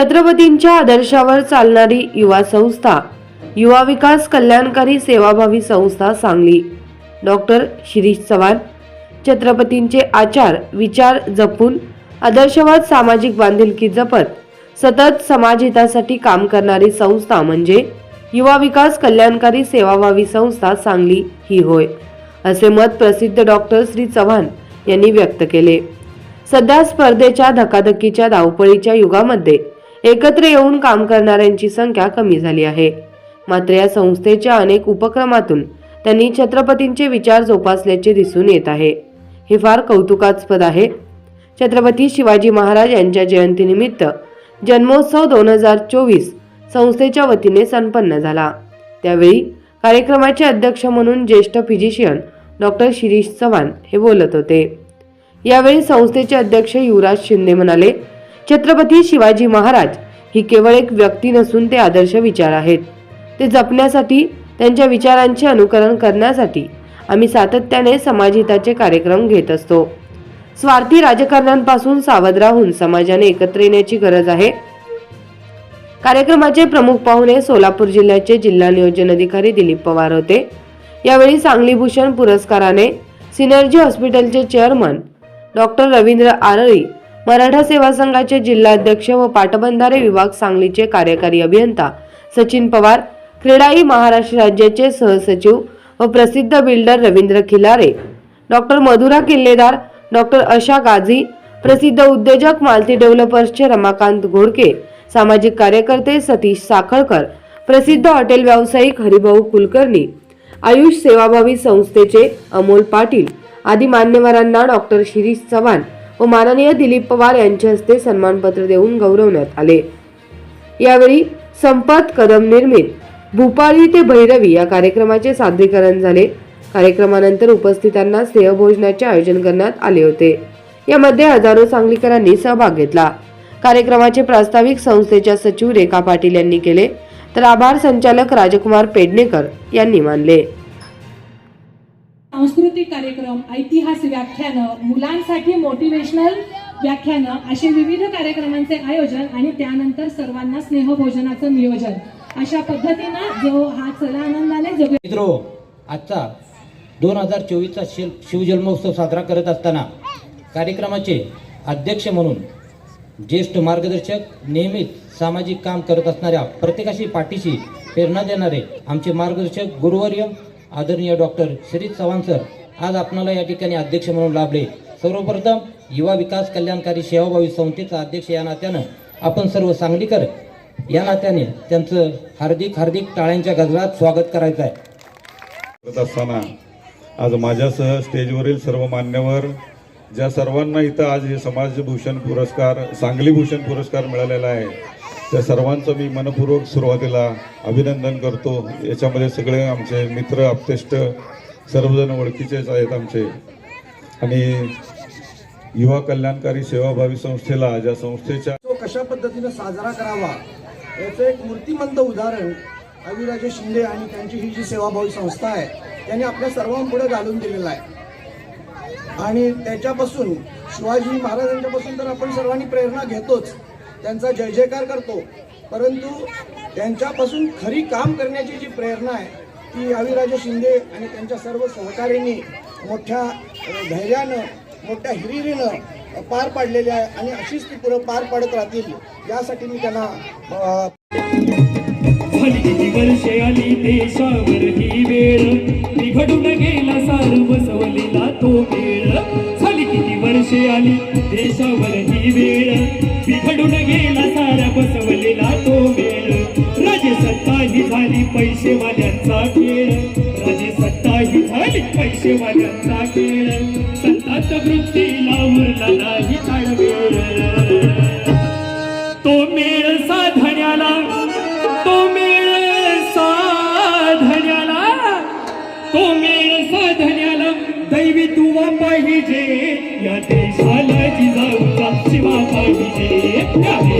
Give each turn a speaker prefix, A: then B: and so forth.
A: छत्रपतींच्या आदर्शावर चालणारी युवा संस्था युवा विकास कल्याणकारी सेवाभावी संस्था सांगली. डॉक्टर शिरीष चव्हाण छत्रपतींचे आचार विचार जपून आदर्शवाद सामाजिक बांधिलकी जपत सतत समाजहितासाठी काम करणारी संस्था म्हणजे युवा विकास कल्याणकारी सेवाभावी संस्था सांगली ही होय असे मत प्रसिद्ध डॉक्टर श्री चव्हाण यांनी व्यक्त केले. सध्या स्पर्धेच्या धकाधकीच्या धावपळीच्या युगामध्ये एकत्र येऊन काम करणाऱ्यांची संख्या कमी झाली आहे. मात्र या संस्थेच्या अनेक उपक्रमातून त्यांनी छत्रपतींचे विचार जोपासल्याचे दिसून येत आहे. हे फार कौतुकास्पद आहे. छत्रपती शिवाजी महाराज यांच्या जयंतीनिमित्त जन्मोत्सव दोन हजार चोवीस संस्थेच्या वतीने संपन्न झाला. त्यावेळी कार्यक्रमाचे अध्यक्ष म्हणून ज्येष्ठ फिजिशियन डॉक्टर शिरीष चव्हाण हे बोलत होते. यावेळी संस्थेचे अध्यक्ष युवराज शिंदे म्हणाले छत्रपती शिवाजी महाराज ही केवळ एक व्यक्ती नसून ते आदर्श विचार आहेत. ते जपण्यासाठी त्यांच्या विचारांचे अनुकरण करण्यासाठी आम्ही सातत्याने समाजहिताचे कार्यक्रम घेत असतो. स्वार्थी राजकारण्यांपासून सावध राहून समाजाने एकत्र येण्याची गरज आहे. कार्यक्रमाचे प्रमुख पाहुणे सोलापूर जिल्ह्याचे जिल्हा नियोजन अधिकारी दिलीप पवार होते. यावेळी सांगली भूषण पुरस्काराने सिनर्जी हॉस्पिटलचे चेअरमन डॉक्टर रवींद्र आरळी मराठा सेवा संघाचे जिल्हाध्यक्ष व पाटबंधारे विभाग सांगलीचे कार्यकारी अभियंता सचिन पवार क्रीडाई महाराष्ट्र राज्याचे सहसचिव व प्रसिद्ध builder Ravindra Khilare doctor Madhura Killedar doctor Asha Gazi प्रसिद्ध उद्योजक मालती डेव्हलपर्सचे रमाकांत घोडके सामाजिक कार्यकर्ते सतीश साखळकर प्रसिद्ध हॉटेल व्यावसायिक हरिभाऊ कुलकर्णी आयुष सेवाभावी संस्थेचे अमोल पाटील आदी मान्यवरांना डॉक्टर शिरीष चव्हाण व माननीय दिलीप पवार यांच्या हस्ते सन्मानपत्र देऊन गौरवण्यात आले. यावेळी संपत कदम निर्मित भूपाळी ते भैरवी या कार्यक्रमाचे सादरीकरण झाले. कार्यक्रमानंतर उपस्थितांना स्नेहभोजनाचे आयोजन करण्यात आले होते. यामध्ये हजारो सांगलीकरांनी सहभाग घेतला. कार्यक्रमाचे प्रास्ताविक संस्थेच्या सचिव रेखा पाटील यांनी केले तर आभार संचालक राजकुमार पेडणेकर यांनी मानले.
B: सांस्कृतिक कार्यक्रम ऐतिहासिक व्याख्यानं मुलांसाठी मोटिवेशनल व्याख्यानं असे विविध कार्यक्रमांचे आयोजन आणि त्यानंतर सर्वांना स्नेहभोजनाचं नियोजन. अशा पद्धतीनं जो हा चला आनंदाने जग
C: मित्रो आजचा दोन हजार चोवीसचा शिव शिवजन्मोत्सव साजरा करत असताना कार्यक्रमाचे अध्यक्ष म्हणून ज्येष्ठ मार्गदर्शक नेहमीच सामाजिक काम करत असणाऱ्या प्रत्येकाशी पाठीशी प्रेरणा देणारे आमचे मार्गदर्शक गुरुवर्य आदरणीय डॉक्टर श्रीज चव्हाण सर आज आपणाला या ठिकाणी अध्यक्ष म्हणून लाभले. सर्वप्रथम युवा विकास कल्याणकारी सेवाभावी संस्थेचा अध्यक्ष या नात्यानं आपण सर्व सांगलीकर या नात्याने त्यांचं हार्दिक हार्दिक टाळ्यांच्या गजरात स्वागत करायचं आहे.
D: करत असताना आज माझ्यासह स्टेजवरील सर्व मान्यवर ज्या सर्वांना इथं आज हे समाजभूषण पुरस्कार सांगली भूषण पुरस्कार मिळालेला आहे त्या सर्वांचं मी मनपूर्वक सुरुवातीला अभिनंदन करतो. याच्यामध्ये सगळे आमचे मित्र आपतेष्ट सर्वजण ओळखीचेच आहेत आमचे. आणि युवा कल्याणकारी सेवाभावी संस्थेला ज्या संस्थेच्या
E: तो कशा पद्धतीनं साजरा करावा याचं एक मूर्तिमंत उदाहरण अविराजे शिंदे आणि त्यांची ही जी सेवाभावी संस्था आहे त्यांनी आपल्या सर्वांपुढे घालून दिलेलं आहे. आणि त्याच्यापासून शिवाजी महाराजांच्यापासून तर आपण सर्वांनी प्रेरणा घेतोच. त्यांचा जय जयकार करतो. परंतु त्यांच्यापासून खरी काम करण्याची जी प्रेरणा आहे ती अविराजे शिंदे आणि त्यांच्या सर्व सहकाऱ्यांनी मोठ्या धैर्यानं मोठ्या हिरिरीनं पार पाडलेली आहे आणि अशीच ती पुढं पार पाडत राहतील यासाठी मी त्यांना अ,
F: वर्षे आली देशावर ही वेळ. बिघडून गेला सार बसवलेला तो वेळ झाली किती वर्षे आली देशावर ही वेळ. वाल्यांचा खेळ राजे सत्ता ही झाली पैसेवाल्यांचा खेळ. संतात वृत्तीला उरला नाही ताळवेळ तो मेळ साधण्याला तो मेळ साधण्याला तो मेळ साधण्याला दैवी तुवा पाहिजे. या देशाला जिजाऊचा पाहिजे.
G: या देशाला जिजाऊचा शिवा पाहिजे